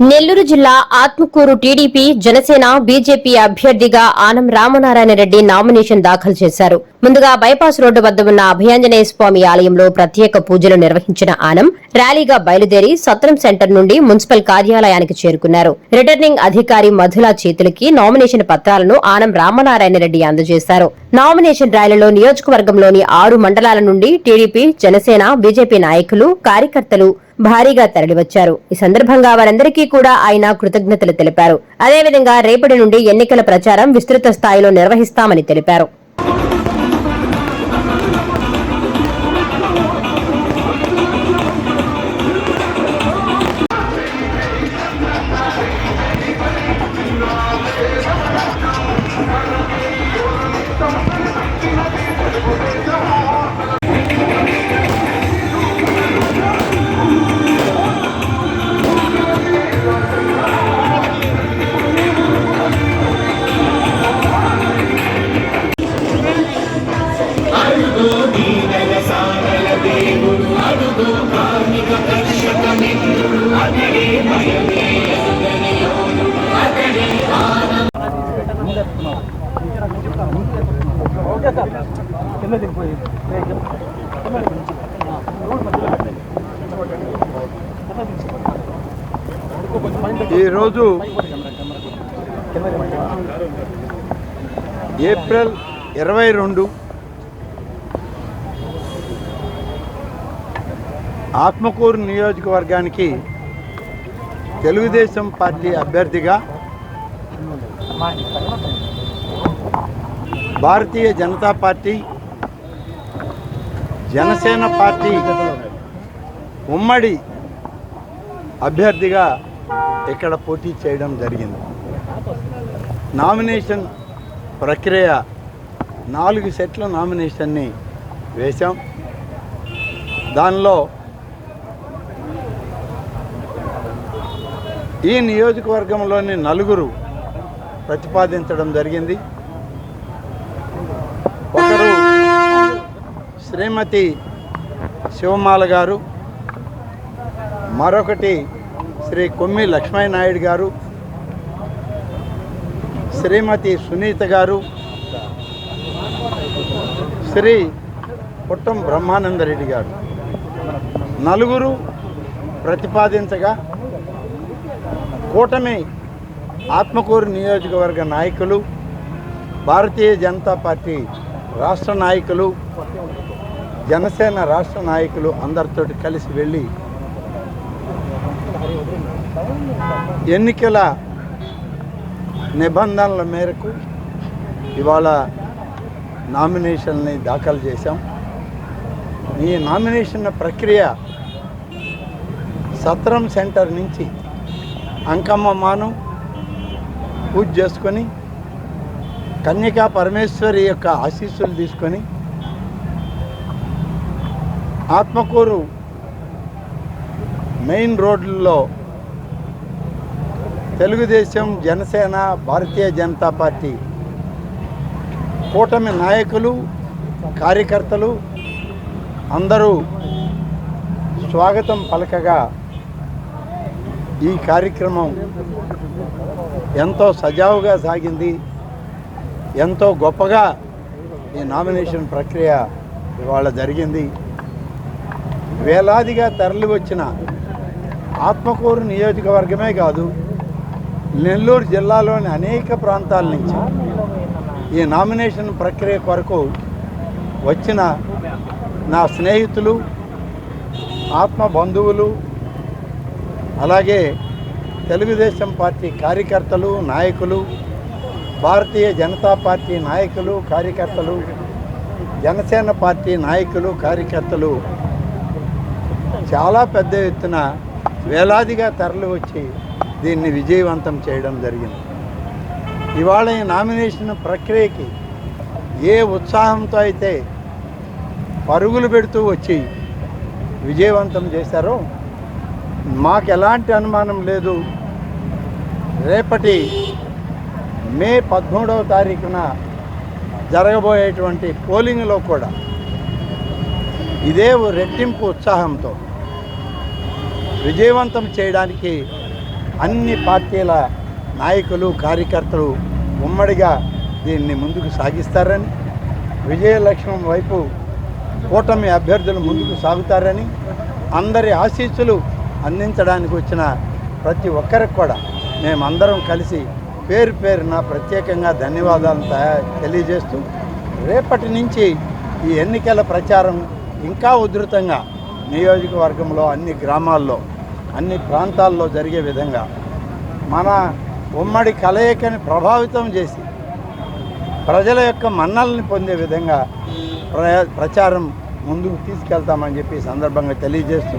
నెల్లూరు జిల్లా Atmakur TDP Janasena BJP అభ్యర్థిగా Anam Ramanarayana Reddy nomination దాఖలు చేశారు. ముందుగా బైపాస్ రోడ్డు వద్ద ఉన్న అభయాంజనేయ స్వామి ఆలయంలో ప్రత్యేక పూజలు నిర్వహించిన ఆనం ర్యాలీగా బయలుదేరి సత్రం సెంటర్ నుండి మున్సిపల్ కార్యాలయానికి చేరుకున్నారు. రిటర్నింగ్ అధికారి మధుల చేతులకి నామినేషన్ పత్రాలను ఆనం రామనారాయణ రెడ్డి అందజేశారు. నామినేషన్ ర్యాలీలో నియోజకవర్గంలోని ఆరు మండలాల నుండి టీడీపీ జనసేన బీజేపీ నాయకులు కార్యకర్తలు భారీగా తరలివచ్చారు. ఈ సందర్భంగా వారందరికీ కూడా ఆయన కృతజ్ఞతలు తెలిపారు. అదేవిధంగా రేపటి నుండి ఎన్నికల ప్రచారం విస్తృత స్థాయిలో నిర్వహిస్తామని తెలిపారు. ఈరోజు ఏప్రిల్ ఇరవై రెండు ఆత్మకూరు నియోజకవర్గానికి తెలుగుదేశం పార్టీ అభ్యర్థిగా భారతీయ జనతా పార్టీ జనసేన పార్టీ ఉమ్మడి అభ్యర్థిగా ఇక్కడ పోటీ చేయడం జరిగింది. నామినేషన్ ప్రక్రియ నాలుగు సెట్ల నామినేషన్ని వేశాం. దానిలో ఈ నియోజకవర్గంలోని నలుగురు ప్రతిపాదించడం జరిగింది. ఒకరు శ్రీమతి శివమాల గారు మరొకటి శ్రీ కొమ్మి లక్ష్మీ నాయుడు గారు శ్రీమతి సునీత గారు శ్రీ పుట్టం బ్రహ్మానందరెడ్డి గారు. నలుగురు ప్రతిపాదించగా కూటమి ఆత్మకూరు నియోజకవర్గ నాయకులు భారతీయ జనతా పార్టీ రాష్ట్ర నాయకులు జనసేన రాష్ట్ర నాయకులు అందరితో కలిసి వెళ్ళి ఎన్నికల నిబంధనల మేరకు ఇవాళ నామినేషన్ని దాఖలు చేశాం. ఈ నామినేషన్ ప్రక్రియ సత్రం సెంటర్ నుంచి అంకమ్మ మాను పూజ చేసుకొని కన్యకా పరమేశ్వరి యొక్క ఆశీస్సులు తీసుకొని ఆత్మకూరు మెయిన్ రోడ్లలో తెలుగుదేశం జనసేన భారతీయ జనతా పార్టీ కూటమి నాయకులు కార్యకర్తలు అందరూ స్వాగతం పలకగా ఈ కార్యక్రమం ఎంతో సజావుగా సాగింది. ఎంతో గొప్పగా ఈ నామినేషన్ ప్రక్రియ ఇవాళ జరిగింది. వేలాదిగా తరలి వచ్చిన ఆత్మకూరు నియోజకవర్గమే కాదు నెల్లూరు జిల్లాలోని అనేక ప్రాంతాల నుంచి ఈ నామినేషన్ ప్రక్రియ కొరకు వచ్చిన నా స్నేహితులు ఆత్మ బంధువులు అలాగే తెలుగుదేశం పార్టీ కార్యకర్తలు నాయకులు భారతీయ జనతా పార్టీ నాయకులు కార్యకర్తలు జనసేన పార్టీ నాయకులు కార్యకర్తలు చాలా పెద్ద ఎత్తున వేలాదిగా తరలి వచ్చి దీన్ని విజయవంతం చేయడం జరిగింది. ఇవాళ ఈ నామినేషన్ ప్రక్రియకి ఏ ఉత్సాహంతో అయితే పరుగులు పెడుతూ వచ్చి విజయవంతం చేశారో మాకు ఎలాంటి అనుమానం లేదు. రేపటి మే పదమూడవ తారీఖున జరగబోయేటువంటి పోలింగ్లో కూడా ఇదే ఓ రెట్టింపు ఉత్సాహంతో విజయవంతం చేయడానికి అన్ని పార్టీల నాయకులు కార్యకర్తలు ఉమ్మడిగా దీన్ని ముందుకు సాగిస్తారని విజయలక్ష్మం వైపు కూటమి అభ్యర్థులు ముందుకు సాగుతారని అందరి ఆశీస్సులు అందించడానికి వచ్చిన ప్రతి ఒక్కరికి కూడా మేమందరం కలిసి పేరు పేరున ప్రత్యేకంగా ధన్యవాదాలు తెలియజేస్తూ రేపటి నుంచి ఈ ఎన్నికల ప్రచారం ఇంకా ఉధృతంగా నియోజకవర్గంలో అన్ని గ్రామాల్లో అన్ని ప్రాంతాల్లో జరిగే విధంగా మన ఉమ్మడి కలయికని ప్రభావితం చేసి ప్రజల యొక్క మన్నల్ని పొందే విధంగా ప్ర ప్రచారం ముందుకు తీసుకెళ్తామని చెప్పి సందర్భంగా తెలియజేస్తూ